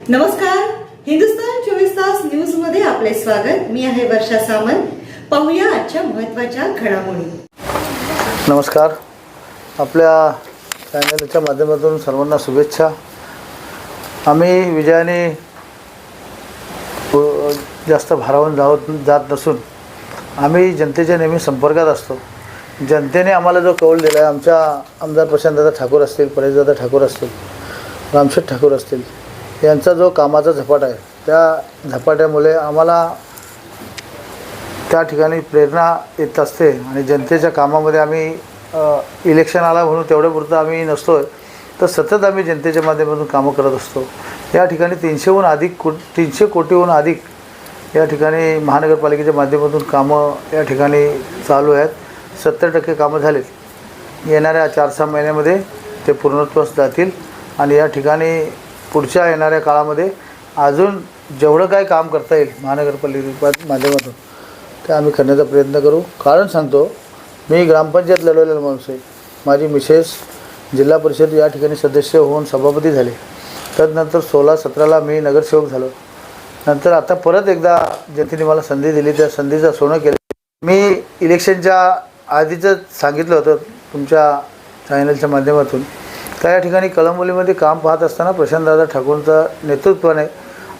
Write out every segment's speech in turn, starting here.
नमस्कार. हिंदुस्तान चोवीस तास न्यूजमध्ये आपले स्वागत. मी आहे वर्षा सामंत. पाहूया आजच्या महत्त्वाच्या घडामोडी. नमस्कार. आपल्या चॅनलच्या माध्यमातून सर्वांना शुभेच्छा. आम्ही विजयाने जास्त भारावून जावत जात नसून आम्ही जनतेच्या नेहमी संपर्कात असतो. जनतेने आम्हाला जो कौल दिला आहे आमच्या आमदार प्रशांतदादा ठाकूर असतील परेशदादा ठाकूर असतील रामशेठ ठाकूर असतील यांचा जो कामाचा झपाटा आहे त्या झपाट्यामुळे आम्हाला त्या ठिकाणी प्रेरणा येत असते आणि जनतेच्या कामामध्ये आम्ही इलेक्शन आला म्हणून तेवढ्यापुरतं आम्ही नसतो आहे तर सतत आम्ही जनतेच्या माध्यमातून कामं करत असतो. या ठिकाणी तीनशेहून अधिक को तीनशे कोटीहून अधिक या ठिकाणी महानगरपालिकेच्या माध्यमातून कामं या ठिकाणी चालू आहेत. सत्तर टक्के कामं झालीत. येणाऱ्या चार सहा महिन्यामध्ये ते पूर्णत्वास जातील आणि या ठिकाणी पुढच्या येणाऱ्या काळामध्ये अजून जेवढं काय काम करता येईल महानगरपालिका माध्यमातून ते आम्ही करण्याचा प्रयत्न करू. कारण सांगतो मी ग्रामपंचायत लढवलेला माणूस आहे. माझी मिसेस जिल्हा परिषद या ठिकाणी सदस्य होऊन सभापती झाले. त्यानंतर सोळा सतराला मी नगरसेवक झालो. नंतर आता परत एकदा जनतेने मला संधी दिली. त्या संधीचा सोनं केलं. मी इलेक्शनच्या आधीचं सांगितलं होतं तुमच्या चॅनलच्या माध्यमातून तर या ठिकाणी कळंबोलीमध्ये काम पाहत असताना प्रशांतदादा ठाकूरचं नेतृत्वाने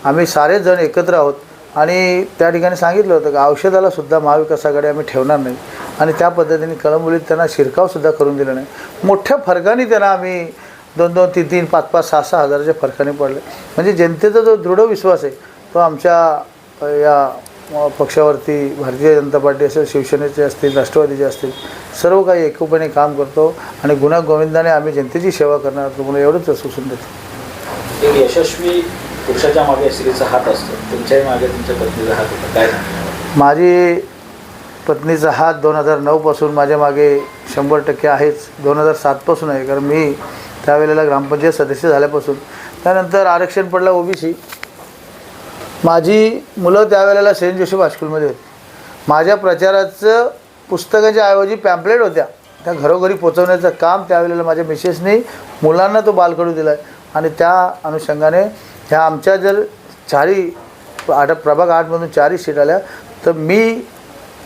आम्ही सारेच जण एकत्र आहोत. आणि त्या ठिकाणी सांगितलं होतं की औषधाला सुद्धा महाविकास आघाडी आम्ही ठेवणार नाही. आणि त्या पद्धतीने कळंबोलीत त्यांना शिरकावसुद्धा करून दिला नाही. मोठ्या फरकाने त्यांना आम्ही दोन दोन तीन तीन पाच पाच सहा सहा हजाराच्या फरकाने पडले. म्हणजे जनतेचा जो दृढ विश्वास आहे तो आमच्या या पक्षावरती भारतीय जनता पार्टी असेल शिवसेनेचे असतील राष्ट्रवादीचे असतील सर्व काही एकूपणे काम करतो आणि गुन्हा गोविंदाने आम्ही जनतेची सेवा करणार तुम्हाला एवढंच सुचून देतो. एक यशस्वी पुरुषाच्या मागे स्त्रीचा हात असतो. तुमच्याही मागे तुमच्या पत्नीचा हात होता. काय माझी पत्नीचा हात दोन हजार नऊपासून माझ्या मागे शंभर टक्के आहेच. दोन हजार सातपासून आहे. कारण मी त्यावेळेला ग्रामपंचायत सदस्य झाल्यापासून. त्यानंतर आरक्षण पडलं ओबीसी. माझी मुलं त्यावेळेला सेंट जोसेफ हायस्कूलमध्ये होती. माझ्या प्रचाराचं पुस्तकाच्या ऐवजी पॅम्पलेट होत्या. त्या घरोघरी पोचवण्याचं काम त्यावेळेला माझ्या मिसेसने मुलांना तो बालकडू दिला आहे आणि त्या अनुषंगाने ह्या आमच्या जर चारी आठ प्रभाग आठमधून चारही सीट आल्या तर मी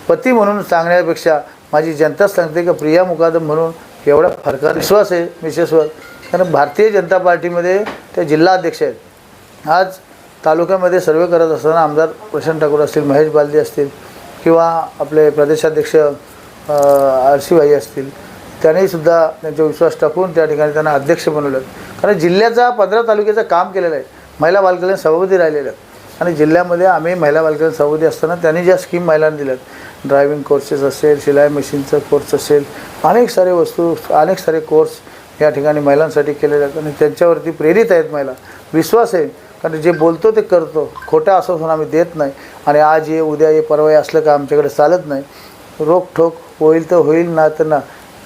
पती म्हणून सांगण्यापेक्षा माझी जनता सांगते की प्रिया मुकादम म्हणून एवढा फरकार विश्वास आहे मिसेसवर. कारण भारतीय जनता पार्टीमध्ये त्या जिल्हा अध्यक्ष आहेत. आज तालुक्यामध्ये सर्वे करत असताना आमदार प्रशांत ठाकूर असतील महेश बालदी असतील किंवा आपले प्रदेशाध्यक्ष आरसीभाई असतील त्यांनीसुद्धा त्यांचा विश्वास टाकून त्या ठिकाणी त्यांना अध्यक्ष बनवलं कारण जिल्ह्याचा पंधरा तालुक्याचं काम केलेलं आहे. महिला बालकल्याण सभापती राहिलेलं आणि जिल्ह्यामध्ये आम्ही महिला बालकल्याण सभापती असताना त्यांनी ज्या स्कीम महिलांना दिल्यात ड्रायव्हिंग कोर्सेस असेल शिलाई मशीनचं कोर्स असेल अनेक सारे वस्तू अनेक सारे कोर्स या ठिकाणी महिलांसाठी केलेले आहेत. आणि त्यांच्यावरती प्रेरित आहेत महिला. विश्वास आहे कारण जे बोलतो ते करतो. खोटा असं आम्ही देत नाही. आणि आज ये उद्या ये परवा ये असलं का आमच्याकडे चालत नाही. रोखठोक होईल तर होईल ना तर ना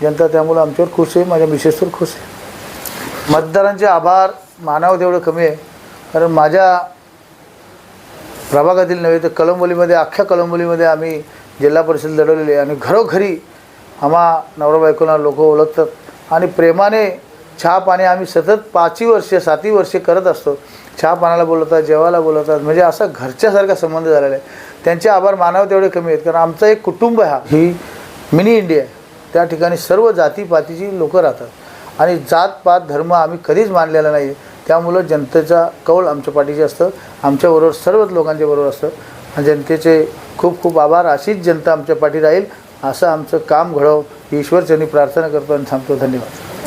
जनता त्यामुळं आमच्यावर खुश आहे माझ्या मिसेसवर खुश आहे. मतदारांचे आभार. मानावं तेवढं कमी आहे. कारण माझ्या प्रभागातील नव्हे तर कलंबोलीमध्ये अख्ख्या कलंबोलीमध्ये आम्ही जिल्हा परिषद लढवलेली आहे. आणि घरोघरी आम्हा नवरा बायकोला लोक ओळखतात. आणि प्रेमाने छाप आणि आम्ही सतत पाचही वर्षे सातही वर्षे करत असतो. चहा पाण्याला बोलवतात जेवायला बोलवतात. म्हणजे असा घरच्यासारखा संबंध झालेला आहे. त्यांचे आभार मानावं तेवढे कमी आहेत. कारण आमचं एक कुटुंब आहे हा. ही मिनी इंडिया आहे. त्या ठिकाणी सर्व जातीपातीची लोकं राहतात. आणि जात पात धर्म आम्ही कधीच मानलेला नाही. आहे त्यामुळं जनतेचा कौल आमच्या पाठीशी असतं. आमच्याबरोबर सर्वच लोकांच्या बरोबर असतं. आणि जनतेचे खूप खूप आभार. अशीच जनता आमच्या पाठी राहील. असं आमचं काम घडव. ईश्वरचरणी प्रार्थना करतो आणि थांबतो. धन्यवाद.